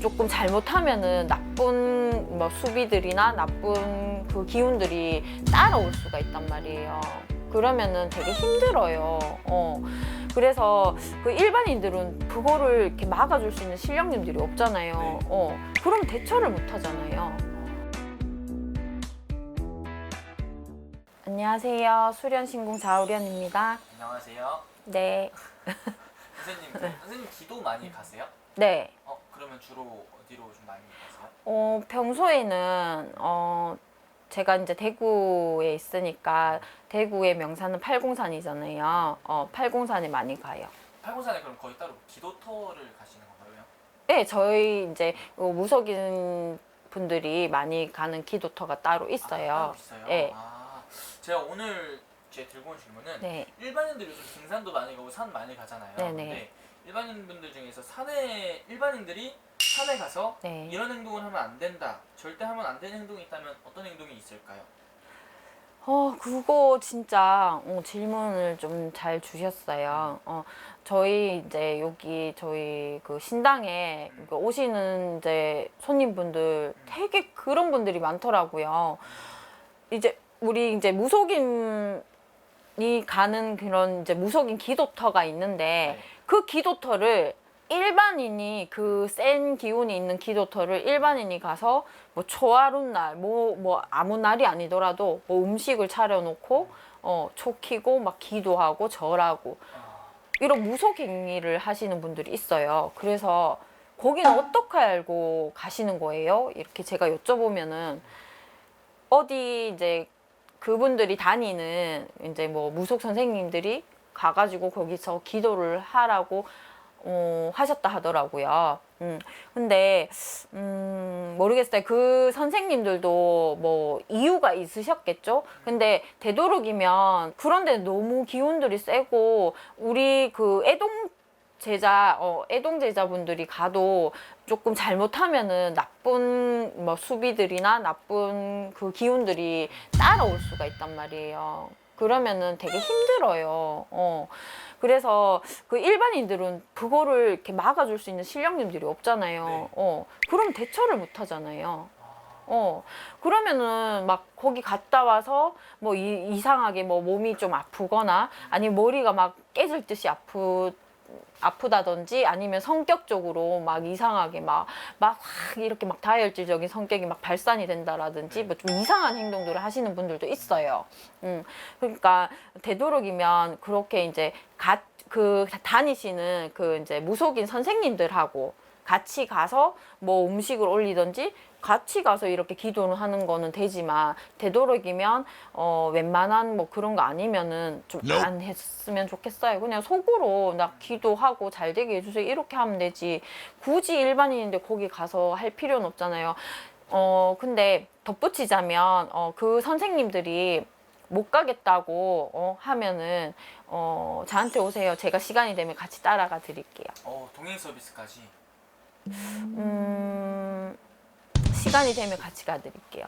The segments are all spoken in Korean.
조금 잘못하면은 나쁜 뭐 수비들이나 나쁜 그 기운들이 따라올 수가 있단 말이에요. 그러면은 되게 힘들어요. 어. 그래서 그 일반인들은 그거를 이렇게 막아줄 수 있는 실력님들이 없잖아요. 네. 어. 그럼 대처를 못 하잖아요. 안녕하세요. 수련신궁 자우련입니다. 안녕하세요. 네. 선생님, 그 선생님 기도 많이 가세요? 네. 어, 그러면 주로 어디로 좀 많이 가세요? 어, 평소에는 어, 제가 이제 대구에 있으니까 대구의 명산은 팔공산이잖아요. 어, 팔공산에 많이 가요. 팔공산에 그럼 거의 따로 기도터를 가시는 건가요? 네, 저희 이제 어, 무속인 분들이 많이 가는 기도터가 따로 아, 있어요. 있어요. 네. 아, 제가 오늘 제 들고 온 질문은 네. 일반인들이 요즘 등산도 많이 가고 산 많이 가잖아요. 네네. 근데 일반인 분들 중에서 산에 일반인들이 산에 가서 네. 이런 행동을 하면 안 된다. 절대 하면 안 되는 행동이 있다면 어떤 행동이 있을까요? 어, 그거 진짜 어, 질문을 좀 잘 주셨어요. 어, 저희 이제 여기 저희 그 신당에 그 오시는 이제 손님분들 되게 그런 분들이 많더라고요. 이제 우리 이제 무속인이 가는 그런 이제 무속인 기도터가 있는데 네. 그 기도터를 일반인이 그 센 기운이 있는 기도터를 일반인이 가서 뭐 초하룻 날, 뭐, 뭐 아무 날이 아니더라도 뭐 음식을 차려놓고 어, 초 키고 막 기도하고 절하고 아, 이런 무속 행위를 하시는 분들이 있어요. 그래서 거기는 어떻게 알고 가시는 거예요? 이렇게 제가 여쭤보면은 어디 이제 그분들이 다니는 이제 뭐 무속 선생님들이 가가지고 거기서 기도를 하라고 어, 하셨다 하더라고요. 음, 근데 음, 모르겠어요. 그 선생님들도 뭐 이유가 있으셨겠죠. 근데 되도록이면 그런데 너무 기운들이 세고 우리 그 애동 제자, 어, 애동 제자분들이 가도 조금 잘못하면은 나쁜 뭐 수비들이나 나쁜 그 기운들이 따라올 수가 있단 말이에요. 그러면은 되게 힘들어요. 어. 그래서 그 일반인들은 그거를 이렇게 막아줄 수 있는 실력님들이 없잖아요. 네. 어. 그럼 대처를 못 하잖아요. 아, 어 그러면은 막 거기 갔다 와서 뭐 이, 이상하게 뭐 몸이 좀 아프거나 아니면 머리가 막 깨질 듯이 아프 아프다든지 아니면 성격적으로 막 이상하게 막막 이렇게 막 다혈질적인 성격이 막 발산이 된다라든지 뭐 좀 이상한 행동들을 하시는 분들도 있어요. 음 그러니까 되도록이면 그렇게 이제 가, 그 다니시는 그 이제 무속인 선생님들하고 같이 가서 뭐 음식을 올리든지 같이 가서 이렇게 기도를 하는 거는 되지만 되도록이면 어 웬만한 뭐 그런 거 아니면은 좀 안 했으면 좋겠어요. 그냥 속으로 나 기도하고 잘 되게 해주세요 이렇게 하면 되지 굳이 일반인인데 거기 가서 할 필요는 없잖아요. 어 근데 덧붙이자면 어 그 선생님들이 못 가겠다고 어 하면은 어 저한테 오세요. 제가 시간이 되면 같이 따라가 드릴게요. 어, 동행 서비스까지. 음, 시간이 되면 같이 가드릴게요.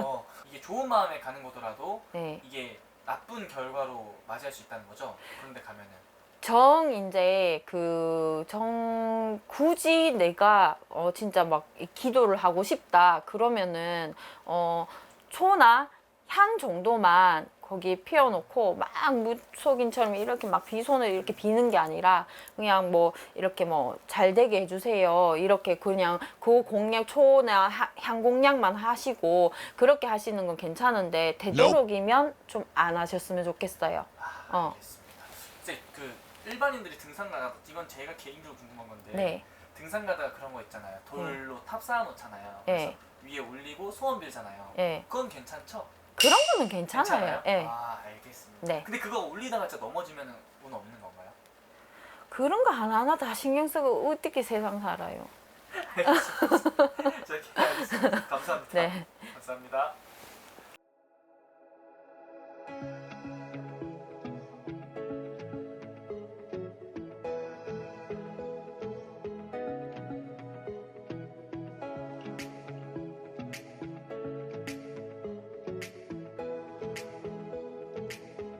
어, 이게 좋은 마음에 가는 거더라도 네. 이게 나쁜 결과로 맞이할 수 있다는 거죠. 그런데 가면은 정 이제 그 정 굳이 내가 어 진짜 막이 기도를 하고 싶다 그러면은 어 초나 향 정도만 거기 피워놓고 막 무속인처럼 이렇게 막 비손을 이렇게 비는 게 아니라 그냥 뭐 이렇게 뭐 잘 되게 해주세요 이렇게 그냥 그 공약 초나 하- 향 공약만 하시고 그렇게 하시는 건 괜찮은데 되도록이면 좀 안 하셨으면 좋겠어요. 아, 어. 알겠습니다. 이제 그 일반인들이 등산 가다 이건 제가 개인적으로 궁금한 건데 네. 등산 가다가 그런 거 있잖아요. 돌로 탑 쌓아 놓잖아요. 네. 그래서 위에 올리고 소원 빌잖아요. 예. 그건 괜찮죠? 그런 거는 괜찮아요. 괜찮아요? 예. 아, 알겠습니다. 네. 근데 그거 올리다가 진짜 넘어지면 운 없는 건가요? 그런 거 하나하나 다 신경 쓰고 어떻게 세상 살아요. 자, 알겠습니다. 감사합니다. 네. 감사합니다.